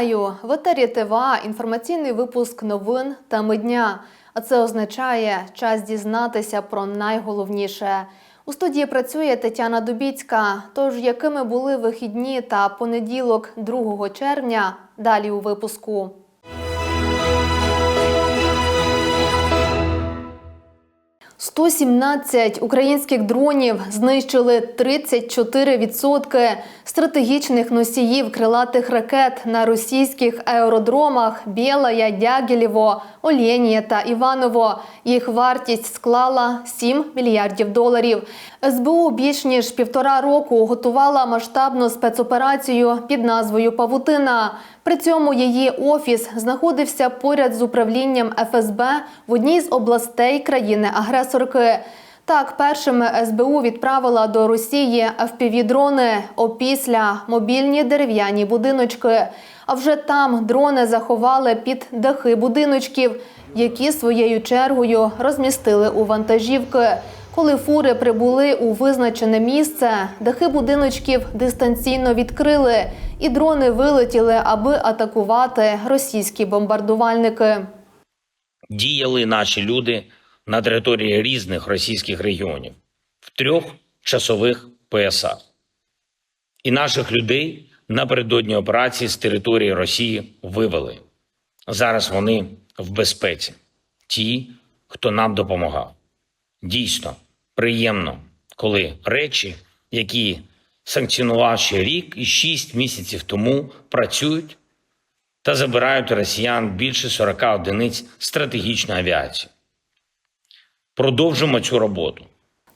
Вітаю! В етері ТВА інформаційний випуск новин та дня. А це означає час дізнатися про найголовніше. У студії працює Тетяна Дубіцька. Тож, якими були вихідні та понеділок 2 червня, далі у випуску. «117 українських дронів знищили 34% стратегічних носіїв крилатих ракет на російських аеродромах Білая, Дягілєво, Олєнія та Іваново. Їх вартість склала 7 мільярдів доларів. СБУ більш ніж півтора року готувала масштабну спецоперацію під назвою Павутина. При цьому її офіс знаходився поряд з управлінням ФСБ в одній з областей країни-агресорки. Так, першими СБУ відправила до Росії FPV-дрони, опісля мобільні дерев'яні будиночки. А вже там дрони заховали під дахи будиночків, які своєю чергою розмістили у вантажівки. Коли фури прибули у визначене місце, дахи будиночків дистанційно відкрили, і дрони вилетіли, аби атакувати російські бомбардувальники. діяли наші люди на території різних російських регіонів в трьох часових поясах. І наших людей напередодні операції з території Росії вивели. Зараз вони в безпеці. Ті, хто нам допомагав. Дійсно приємно, коли речі, які санкціонував ще рік і шість місяців тому, працюють та забирають у росіян більше 40 одиниць стратегічної авіації. Продовжимо цю роботу.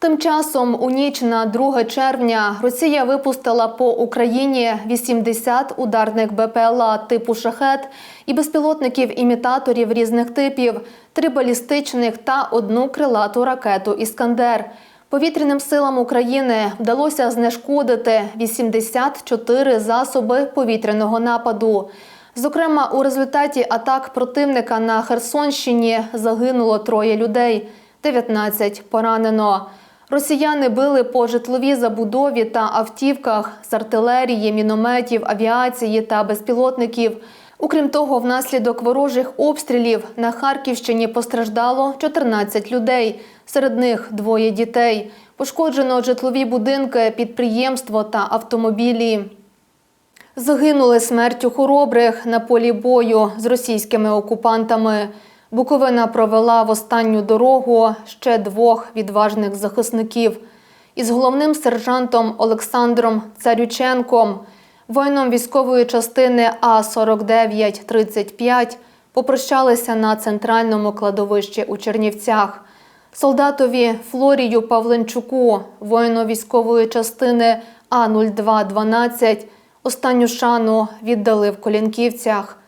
Тим часом у ніч на 2 червня Росія випустила по Україні 80 ударних БПЛА типу шахет і безпілотників-імітаторів різних типів, три балістичних та одну крилату ракету Іскандер. Повітряним силам України вдалося знешкодити 84 засоби повітряного нападу. Зокрема, у результаті атак противника на Херсонщині загинуло троє людей, 19 поранено. Росіяни били по житловій забудові та автівках з артилерії, мінометів, авіації та безпілотників. Окрім того, внаслідок ворожих обстрілів на Харківщині постраждало 14 людей, серед них двоє дітей. Пошкоджено житлові будинки, підприємство та автомобілі. Загинули смертю хоробрих на полі бою з російськими окупантами. Буковина провела в останню дорогу ще двох відважних захисників із головним сержантом Олександром Царюченком, воїном військової частини А-49-35 попрощалися на центральному кладовищі у Чернівцях. Солдатові Флорію Павленчуку, воїну військової частини А-0212, останню шану віддали в Колінківцях.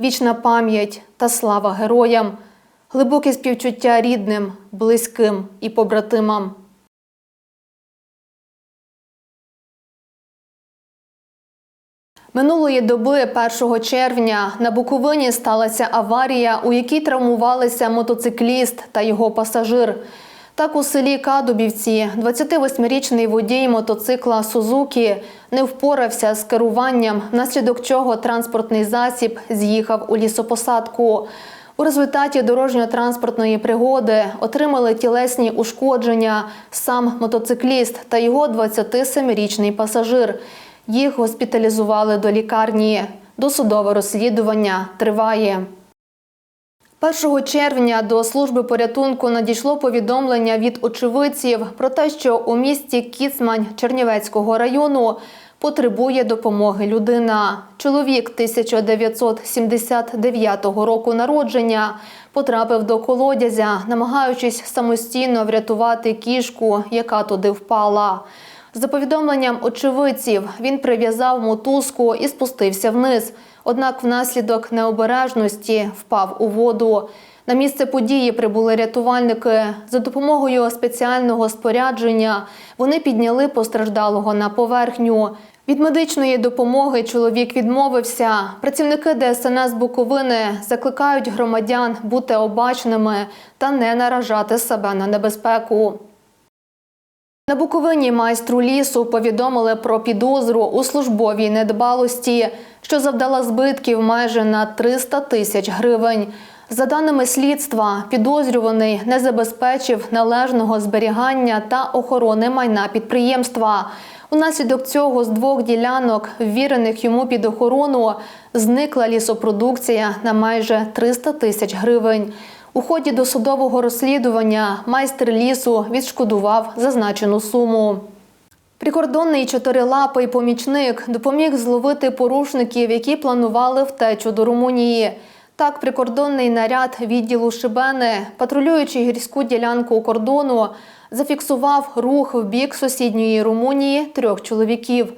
Вічна пам'ять та слава героям, глибоке співчуття рідним, близьким і побратимам. Минулої доби 1 червня на Буковині сталася аварія, у якій травмувалися мотоцикліст та його пасажир. Так у селі Кадубівці 28-річний водій мотоцикла Сузукі не впорався з керуванням, внаслідок чого транспортний засіб з'їхав у лісопосадку. У результаті дорожньо-транспортної пригоди отримали тілесні ушкодження сам мотоцикліст та його 27-річний пасажир. Їх госпіталізували до лікарні. Досудове розслідування триває. 1 червня до служби порятунку надійшло повідомлення від очевидців про те, що у місті Кіцмань Чернівецького району потребує допомоги людина. Чоловік 1979 року народження потрапив до колодязя, намагаючись самостійно врятувати кішку, яка туди впала. За повідомленням очевидців, він прив'язав мотузку і спустився вниз. Однак внаслідок необережності впав у воду. На місце події прибули рятувальники. За допомогою спеціального спорядження вони підняли постраждалого на поверхню. Від медичної допомоги чоловік відмовився. Працівники ДСНС Буковини закликають громадян бути обачними та не наражати себе на небезпеку. На Буковині майстру лісу повідомили про підозру у службовій недбалості, що завдала збитків майже на 300 тисяч гривень. За даними слідства, підозрюваний не забезпечив належного зберігання та охорони майна підприємства. Унаслідок цього з двох ділянок, ввірених йому під охорону, зникла лісопродукція на майже 300 тисяч гривень. У ході досудового розслідування майстер лісу відшкодував зазначену суму. Прикордонний чотирилапий помічник допоміг зловити порушників, які планували втечу до Румунії. Так, прикордонний наряд відділу Шибени, патрулюючи гірську ділянку кордону, зафіксував рух в бік сусідньої Румунії трьох чоловіків.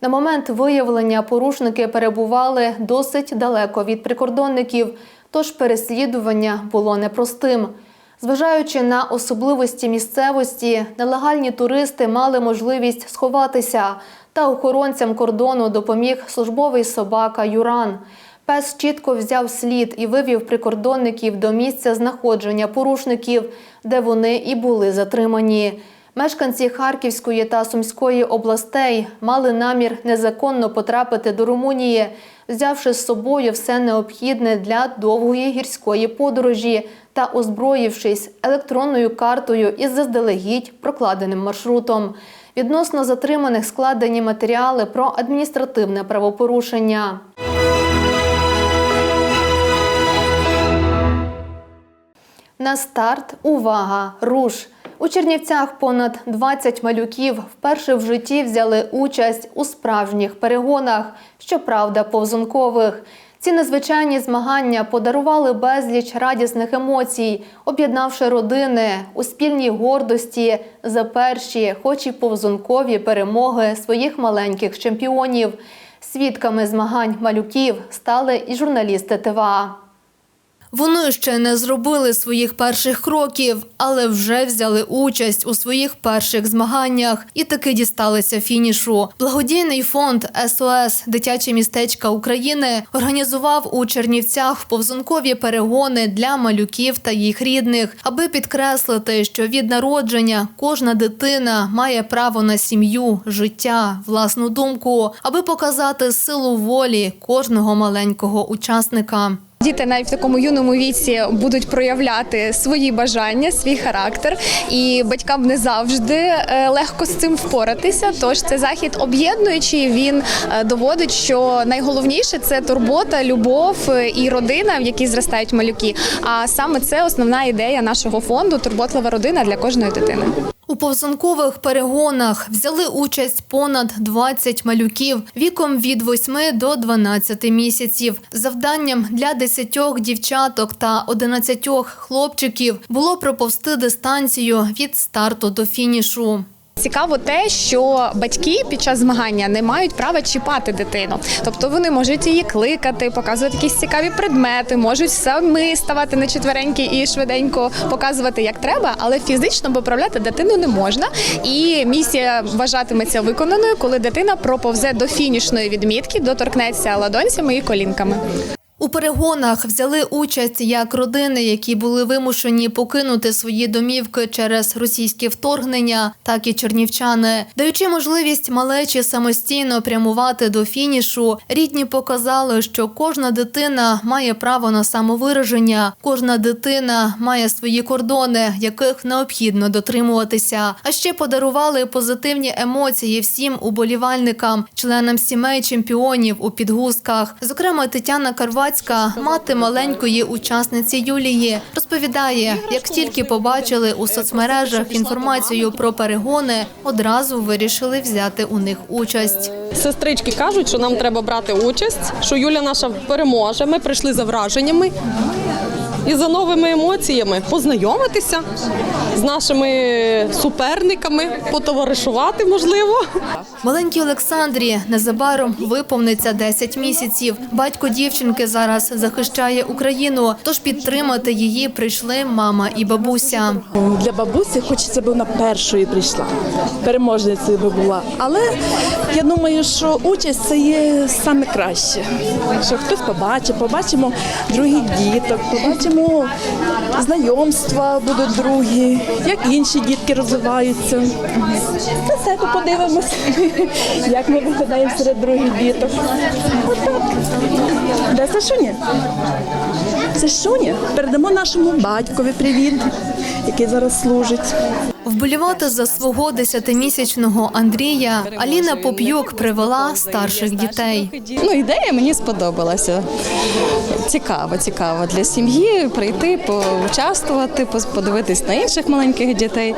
На момент виявлення порушники перебували досить далеко від прикордонників, тож переслідування було непростим. Зважаючи на особливості місцевості, нелегальні туристи мали можливість сховатися, та охоронцям кордону допоміг службовий собака Юран. Пес чітко взяв слід і вивів прикордонників до місця знаходження порушників, де вони і були затримані. Мешканці Харківської та Сумської областей мали намір незаконно потрапити до Румунії, взявши з собою все необхідне для довгої гірської подорожі та озброївшись електронною картою із заздалегідь прокладеним маршрутом. Відносно затриманих складені матеріали про адміністративне правопорушення. На старт увага! Руш! У Чернівцях понад 20 малюків вперше в житті взяли участь у справжніх перегонах, щоправда, повзункових. Ці незвичайні змагання подарували безліч радісних емоцій, об'єднавши родини у спільній гордості за перші, хоч і повзункові перемоги своїх маленьких чемпіонів. Свідками змагань малюків стали і журналісти ТВА. Вони ще не зробили своїх перших кроків, але вже взяли участь у своїх перших змаганнях і таки дісталися фінішу. Благодійний фонд СОС Дитячі містечка України організував у Чернівцях повзункові перегони для малюків та їх рідних, аби підкреслити, що від народження кожна дитина має право на сім'ю, життя, власну думку, аби показати силу волі кожного маленького учасника. Діти навіть в такому юному віці будуть проявляти свої бажання, свій характер, і батькам не завжди е, легко з цим впоратися. Тож це захід об'єднуючий. Він е, доводить, що найголовніше це турбота, любов е, і родина, в якій зростають малюки. А саме це основна ідея нашого фонду турботлива родина для кожної дитини. У повзункових перегонах взяли участь понад 20 малюків віком від 8 до 12 місяців. Завданням для 10 дівчаток та 11 хлопчиків було проповсти дистанцію від старту до фінішу. Цікаво те, що батьки під час змагання не мають права чіпати дитину. Тобто вони можуть її кликати, показувати якісь цікаві предмети, можуть самі ставати на четвереньки і швиденько показувати, як треба, але фізично поправляти дитину не можна. І місія вважатиметься виконаною, коли дитина проповзе до фінішної відмітки, доторкнеться ладонцями і колінками. У перегонах взяли участь як родини, які були вимушені покинути свої домівки через російське вторгнення, так і чернівчани. Даючи можливість малечі самостійно прямувати до фінішу, рідні показали, що кожна дитина має право на самовираження, кожна дитина має свої кордони, яких необхідно дотримуватися. А ще подарували позитивні емоції всім уболівальникам, членам сімей чемпіонів у підгузках. Зокрема, Тетяна Карвацька, мати маленької учасниці Юлії, розповідає, як тільки побачили у соцмережах інформацію про перегони, одразу вирішили взяти у них участь. Сестрички кажуть, що нам треба брати участь, що Юля наша переможе. Ми прийшли за враженнями і за новими емоціями познайомитися з нашими суперниками, потоваришувати можливо. Маленькій Олександрі незабаром виповниться 10 місяців. Батько дівчинки зараз захищає Україну, тож підтримати її прийшли мама і бабуся. Для бабусі хочеться б вона першою прийшла, переможницею би була. Але я думаю, що участь це є саме краще. Що хтось побачить, побачимо других діток, побачимо побачимо знайомства будуть другі, як інші дітки розвиваються. На себе подивимось, як ми виглядаємо серед других діток. Отак. Де Сашуня? Сашуня, передамо нашому батькові привіт, який зараз служить. Вболівати за свого десятимісячного Андрія Аліна Поп'юк привела старших дітей. Ну, ідея мені сподобалася. Цікаво, цікаво для сім'ї прийти, поучаствувати, подивитись на інших маленьких дітей.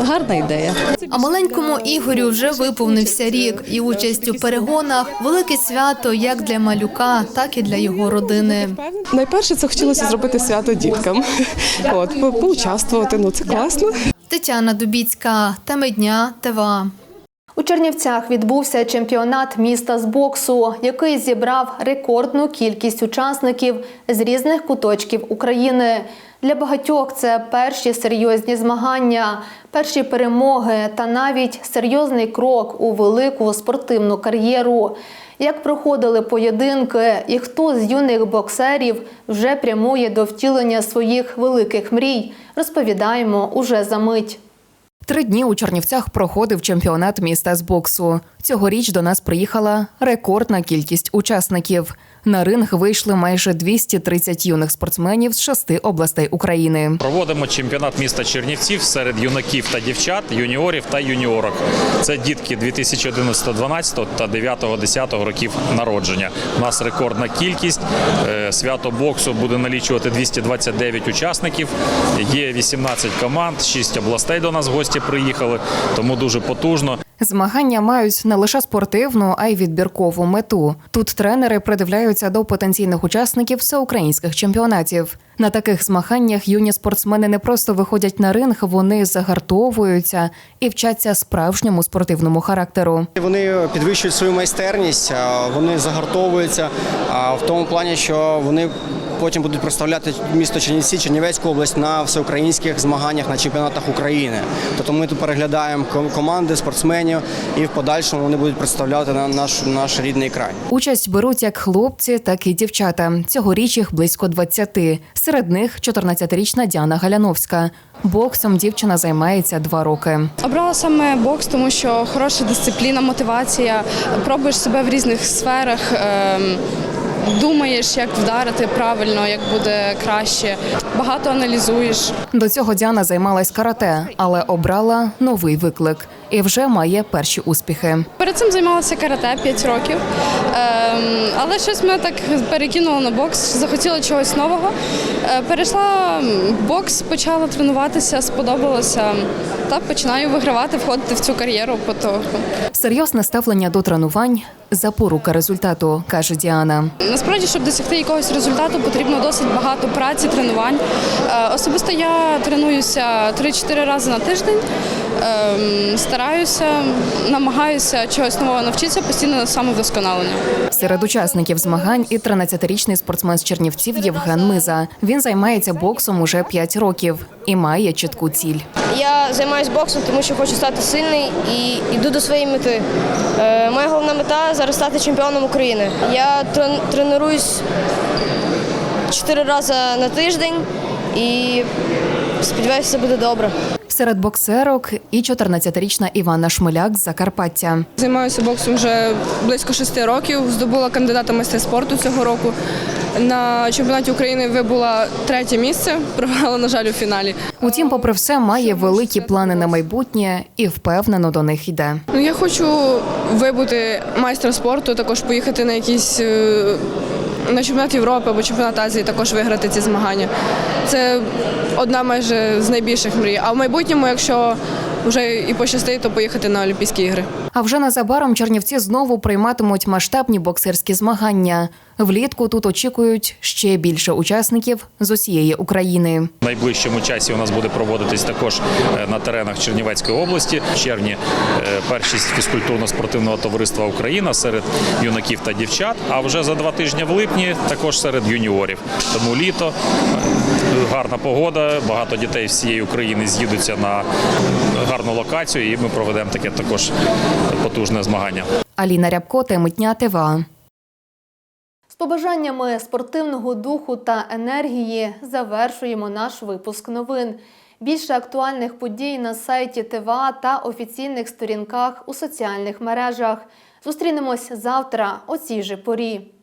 Гарна ідея. А маленькому Ігорю вже виповнився рік, і участь у перегонах велике свято як для малюка, так і для його родини. Найперше це хотілося зробити свято діткам. От поучаствувати. Ну це класно. Тетяна Дубіцька, теми дня ТВА. У Чернівцях відбувся чемпіонат міста з боксу, який зібрав рекордну кількість учасників з різних куточків України. Для багатьох це перші серйозні змагання, перші перемоги та навіть серйозний крок у велику спортивну кар'єру. Як проходили поєдинки і хто з юних боксерів вже прямує до втілення своїх великих мрій, розповідаємо уже за мить. Три дні у Чернівцях проходив чемпіонат міста з боксу. Цьогоріч до нас приїхала рекордна кількість учасників. На ринг вийшли майже 230 юних спортсменів з шести областей України. Проводимо чемпіонат міста Чернівців серед юнаків та дівчат, юніорів та юніорок. Це дітки 2011, 12 та 9, 10 років народження. У нас рекордна кількість. Е, Свято боксу буде налічувати 229 учасників. Є 18 команд, 6 областей до нас гості приїхали, тому дуже потужно. Змагання мають не лише спортивну, а й відбіркову мету. Тут тренери придивляються до потенційних учасників всеукраїнських чемпіонатів. На таких змаганнях юні спортсмени не просто виходять на ринг, вони загартовуються і вчаться справжньому спортивному характеру. Вони підвищують свою майстерність, вони загартовуються в тому плані, що вони потім будуть представляти місто Чернівці, Чернівецьку область на всеукраїнських змаганнях на чемпіонатах України. Тобто ми тут переглядаємо ком- команди спортсменів і в подальшому вони будуть представляти на наш, наш рідний край. Участь беруть як хлопці, так і дівчата. Цьогоріч їх близько 20. Серед них 14-річна Діана Галяновська. Боксом дівчина займається два роки. Обрала саме бокс, тому що хороша дисципліна, мотивація. Пробуєш себе в різних сферах. Думаєш, як вдарити правильно, як буде краще. Багато аналізуєш. До цього Діана займалась карате, але обрала новий виклик і вже має перші успіхи. Перед цим займалася карате 5 років, ем, але щось мене так перекинуло на бокс, захотіла чогось нового. Е, Перейшла в бокс, почала тренуватися, сподобалося. Та починаю вигравати, входити в цю кар'єру потроху. Серйозне ставлення до тренувань запорука результату, каже Діана. Насправді, щоб досягти якогось результату, потрібно досить багато праці, тренувань. Е, Особисто я тренуюся 3-4 рази на тиждень. Ем, Стараюся, намагаюся чогось нового навчитися, постійно на самовдосконалення. Серед учасників змагань і 13-річний спортсмен з Чернівців Євген Миза. Він займається боксом уже 5 років і має чітку ціль. Я займаюся боксом, тому що хочу стати сильний і йду до своєї мети. Е, моя головна мета зараз стати чемпіоном України. Я трен- тренуюсь чотири рази на тиждень і сподіваюся, все буде добре. Серед боксерок і 14-річна Іванна Шмиляк з Закарпаття. Займаюся боксом вже близько шести років. Здобула кандидата майстер спорту цього року. На чемпіонаті України вибула третє місце, програла, на жаль, у фіналі. Утім, попри все, має великі плани на майбутнє і впевнено до них йде. Ну я хочу вибути майстра спорту, також поїхати на якісь е, на чемпіонат Європи або чемпіонат Азії, також виграти ці змагання. Це одна майже з найбільших мрій. А в майбутньому, якщо вже і пощастить, то поїхати на Олімпійські ігри. А вже незабаром Чернівці знову прийматимуть масштабні боксерські змагання. Влітку тут очікують ще більше учасників з усієї України. В найближчому часі у нас буде проводитись також е, на теренах Чернівецької області. В червні е, першість фізкультурно-спортивного товариства Україна серед юнаків та дівчат. А вже за два тижні в липні також серед юніорів. Тому літо гарна погода. Багато дітей всієї України з'їдуться на гарну локацію, і ми проведемо таке також потужне змагання. Аліна Рябко, теми дня ТВА. побажаннями спортивного духу та енергії завершуємо наш випуск новин. Більше актуальних подій на сайті ТВА та офіційних сторінках у соціальних мережах. Зустрінемось завтра о цій же порі.